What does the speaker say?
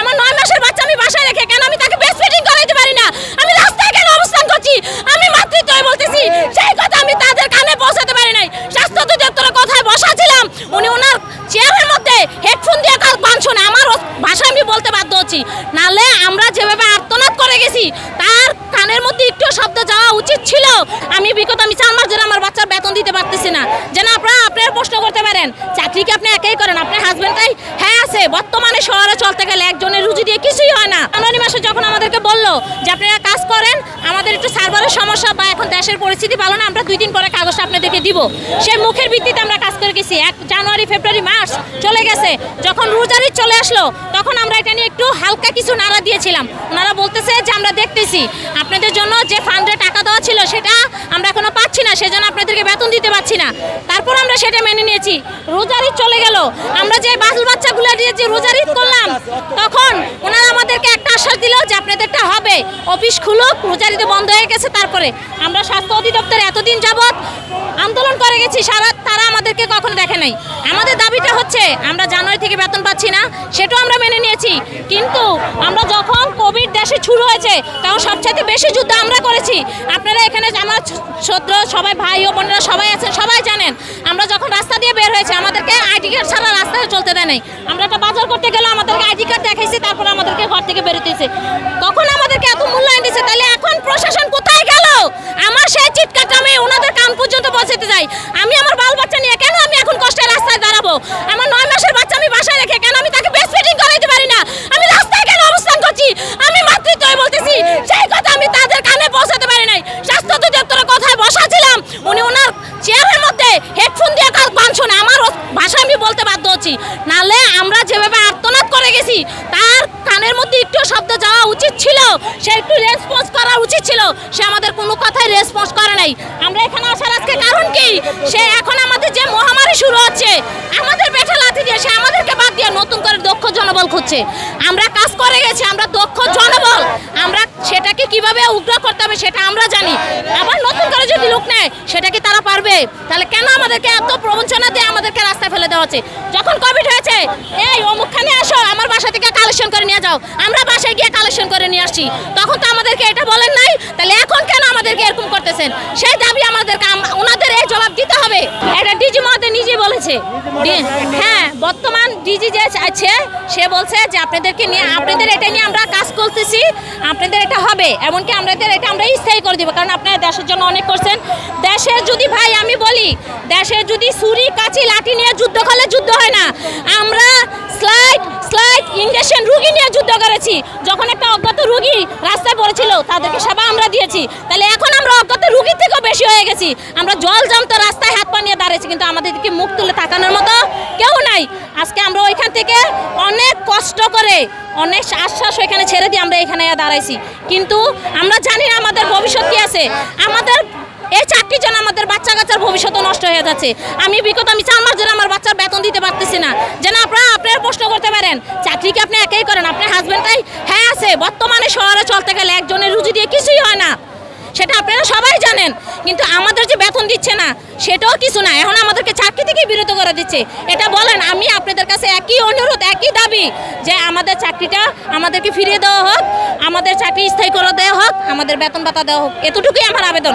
আমার নয় মাসের বাচ্চা আমি বাসায় রেখে কেন আমি তাকে বেস্ট ফিটিং করাইতে পারি না? আমি রাস্তায় কেন অবস্থান করছি? আমি মাতৃত্ব বলতেছি, সেই কথা আমি তাদের কানে পৌঁছাতে পারি নাই। স্বাস্থ্য অধিদপ্তরের কথায় বসা ছিলাম। উনি ওনার চেয়ারের মধ্যে হেডফোন দিয়ে কাল গান শোনে। আমার ভাষা আমি বলতে বাধ্য হচ্ছি। নালে আমরা যেভাবে আর্তনাদ করে গেছি, তার কানের মধ্যে একটু শব্দ যাওয়া উচিত ছিল। আমি বিগত আমি চার মাস ধরে আমার বাচ্চার বেতন দিতে পারতেছি না যেন আপনারা আপনারা প্রশ্ন করতে পারেন চাকরি কি আপনি একাই করেন আপনার হাজবেন্ডটাই হ্যাঁ আছে বর্তমানে শহরে চলতে গেলে একজনের রুজি দিয়ে কিছুই হয় না জানুয়ারি মাসে যখন আমাদেরকে বলল যে আপনারা কাজ করেন, আমাদের একটু সার্ভারের সমস্যা বা এখন দেশের পরিস্থিতি ভালো না, আমরা দুই দিন পরে কাগজটা আপনাদেরকে দিব। সেই মুখের ভিত্তিতে আমরা কাজ করে গেছি। এক জানুয়ারি, ফেব্রুয়ারি, মার্চ চলে গেছে। যখন রোজারি চলে আসলো, তখন আমরা এটা নিয়ে একটু হালকা কিছু নাড়া দিয়েছিলাম। ওনারা বলতেছে যে, আমরা দেখতেছি আপনাদের জন্য যে ফান্ডে টাকা দেওয়া ছিল, সেটা আমরা এখনও পাচ্ছি না, সেজন্য আপনাদেরকে বেতন দিতে পারছি না। তারপর আমরা সেটা মেনে নিয়েছি। রোজারি চলে গেল। আমরা যে বাচ্চাগুলো দিয়ে যে রোজারি করলাম, তখন ওনারা আমাদেরকে একটা আপনাদেরটা হবে। অফিস খুলুক রোজারিতে বন্ধ হয়ে গেছে, তারপরে আমরা স্বাস্থ্য অধিদপ্তর এতদিন যাবৎ আন্দোলন করে গেছি, সারা তারা আমাদেরকে কখনো দেখে নাই। আমাদের দাবিটা হচ্ছে, আমরা জানুয়ারি থেকে বেতন পাচ্ছি না, সেটাও আমরা মেনে নিয়েছি। কিন্তু আমরা যখন কোভিড দেশে শুরু হয়েছে, তখন সবচাইতে বেশি যুদ্ধ আমরা করেছি। আপনারা এখানে আমার শত্রু, সবাই ভাই ও বোনেরা সবাই আছেন, সবাই জানেন। আমরা যখন রাস্তা দিয়ে বের হয়েছে, আমাদেরকে আইডি কার্ড ছাড়া রাস্তায় চলতে দেয় নাই। আমরা একটা বাজার করতে গেলে আমাদেরকে আইডি কার্ড দেখাইছে। তারপর আমাদেরকে ঘর থেকে বেরোতেছে তখন আমাদেরকে এত মূল্যায়ন দিচ্ছে তাহলে এখন প্রশাসন কোথায় গেল? আমার সেই চিৎকারটা আমি ওনাদের কান পর্যন্ত পৌঁছাতে যাই আমি আমার বাল বাচ্চা নিয়ে কেন আমি এখন কষ্টে রাস্তায় দাঁড়াবো? আমার নয় মাসের বাচ্চা আমি বাসায় রেখে কেন আমি তাকে বেস্ট ফিটিং করাইতে পারি না? আমি রাস্তায় কেন অবস্থান করছি? আমি মাতৃত্ব হয়ে বলতেছি, সেই কথা আমি তাদের কানে পৌঁছাতে পারি নাই। স্বাস্থ্য অধিদপ্তরের কথায় বসা ছিলাম উনি ওনার চেয়ারের মধ্যে হেডফোন দিয়ে কাল গান শোনে। আমার ভাষায় আমি বলতে বাধ্য হচ্ছি। নালে আমরা যেভাবে আর্তনাদ করে গেছি, তার কানের মধ্যে একটু শব্দ যাওয়া উচিত ছিল, সে একটু রেসপন্স করা উচিত ছিল, সে আমাদের কোনো কথাই রেসপন্স করে নাই। আমরা এখানে আসার আজকে কারণ কি? সে এখন আমাদের যে মহামারী শুরু হচ্ছে, আমাদের পেটে লাথি দিয়ে সে আমাদেরকে বাদ দিয়ে নতুন করে দক্ষ জনবল খুঁজছে। আমরা কাজ করে গেছি, আমরা দক্ষ জনবল। আমরা সেটাকে কীভাবে উগ্র করতে হবে সেটা আমরা জানি। আবার নতুন করে যদি লোক নেয়, সেটা কি তারা পারবে? তাহলে কেন আমাদেরকে এত প্রবঞ্চনা দিয়ে আমাদেরকে রাস্তায় ফেলে দেওয়া হচ্ছে। যখন কোভিড হয়েছে, এই অমুকখানে আসো, আমার বাসা থেকে কালেকশন করে নিয়ে যাও। আমরা বাসায় গিয়ে কালেকশন করে নিয়ে আসছি। তখন তো আমাদেরকে এটা বলেন নাই, তাহলে এখন কেন আমাদেরকে এরকম করতেছেন? সেই দাবি আমাদেরকে ওনাদের এই জবাব দিতে হবে। এটা ডিজি মহোদয় নিজে বলেছে। হ্যাঁ বর্তমান ডিজি যে আছে, সে বলছে যে আপনাদেরকে নিয়ে, আপনাদের এটা নিয়ে আমরা কাজ করতেছি, আপনাদের এটা হবে। এমনকি আমাদের এটা আমরা স্থায়ী করে দিব, কারণ আপনারা দেশের জন্য অনেক করছেন। দেশে যদি ভাই, আমি বলি, দেশে যদি ছুরি, কাঁচি, লাঠি নিয়ে যুদ্ধ করলে যুদ্ধ হয় না। আমরা স্লাইড স্লাইড ইঞ্জেকশন রুগী নিয়ে যুদ্ধ করেছি। যখন একটা অজ্ঞাত রুগী রাস্তায় পড়েছিল, তাদেরকে সেবা আমরা দিয়েছি। তাহলে এখন আমরা অজ্ঞাত রুগীর থেকেও বেশি হয়ে গেছি। আমরা জল জমতো রাস্তায় হাত পা নিয়ে দাঁড়িয়েছি, কিন্তু আমাদেরকে মুখ তুলে তাকানোর মতো কেউ নাই। আজকে আমরা ওইখান থেকে অনেক কষ্ট করে, অনেক আশ্বাস ওইখানে ছেড়ে দিয়ে আমরা এখানে দাঁড়াইছি। কিন্তু আমরা জানি আমাদের ভবিষ্যৎ কী আছে। আমাদের এই চাকরির জন্য আমাদের বাচ্চা কাচ্চার ভবিষ্যৎ নষ্ট হয়ে যাচ্ছে। আমি বিগত আমি চার মাস ধরে আমার বাচ্চার বেতন দিতে পারতেছি না। যেন আপনারা আপনারা প্রশ্ন করতে পারেন, চাকরি কি আপনি একাই করেন? আপনার হাজবেন্ডটাই হ্যাঁ আছে। বর্তমানে শহরে চলতে গেলে একজনের রুজি দিয়ে কিছুই হয় না। সেটা আপনারা সবাই জানেন। কিন্তু আমাদের যে বেতন দিচ্ছে না, সেটাও কিছু না। এখন আমাদেরকে চাকরি থেকে বিরত করে দিচ্ছে। এটা বলেন, আমি আপনাদের কাছে একই অনুরোধ, একই দাবি যে আমাদের চাকরিটা আমাদেরকে ফিরিয়ে দেওয়া হোক, আমাদের চাকরি স্থায়ী করে দেওয়া হোক, আমাদের বেতন ভাতা দেওয়া হোক। এতটুকুই আমার আবেদন।